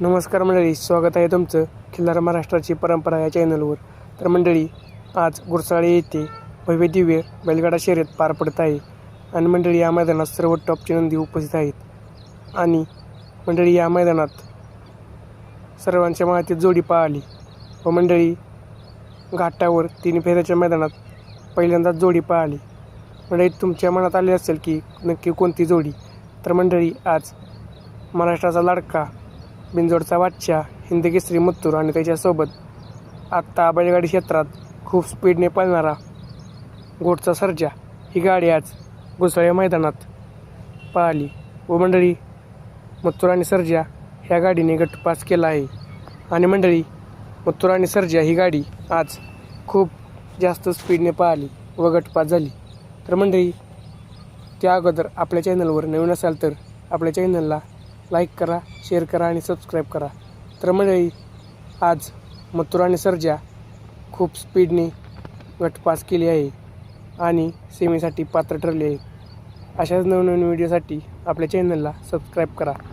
नमस्कार मंडळी स्वागत आहे तुमचं खिल्लार महाराष्ट्राची परंपरा या चॅनलवर तर मंडळी आज गुरसाळे येथे भव्य दिव्य बैलगाडा शर्यत पार पडत आहे आणि मंडळी या मैदानात सर्व टॉपची नंदी उपस्थित आहेत. आणि मंडळी या मैदानात सर्वांच्या मनातील जोडी पाळली व मंडळी घाटावर तीन फेऱ्याच्या मैदानात पहिल्यांदाच जोडी पाळली. मंडळी तुमच्या मनात आले असेल की नक्की कोणती जोडी? तर मंडळी आज महाराष्ट्राचा लाडका बिंजोडचा बादशाह हिंदकेसरी मत्तूर आणि त्याच्यासोबत आत्ता बैलगाडी क्षेत्रात खूप स्पीडने पळणारा घोटचा सर्जा ही गाडी आज घुसळे मैदानात पळाली. व मंडळी मत्तूर आणि सर्जा ह्या गाडीने गटपास केला आहे. आणि मंडळी मत्तूर आणि सर्जा ही गाडी आज खूप जास्त स्पीडने पळाली व गटपास झाली. तर मंडळी त्या अगोदर आपल्या चॅनलवर नवीन असाल तर आपल्या चॅनलला लाईक करा शेअर करा आणि सबस्क्राईब करा. तर मंडळी आज मथुराने आणि सर्जा खूप स्पीडने गटपास केली आहे आणि सेमीसाठी पात्र ठरले आहे. अशाच नवनवीन व्हिडिओसाठी आपल्या चॅनलला सबस्क्राईब करा.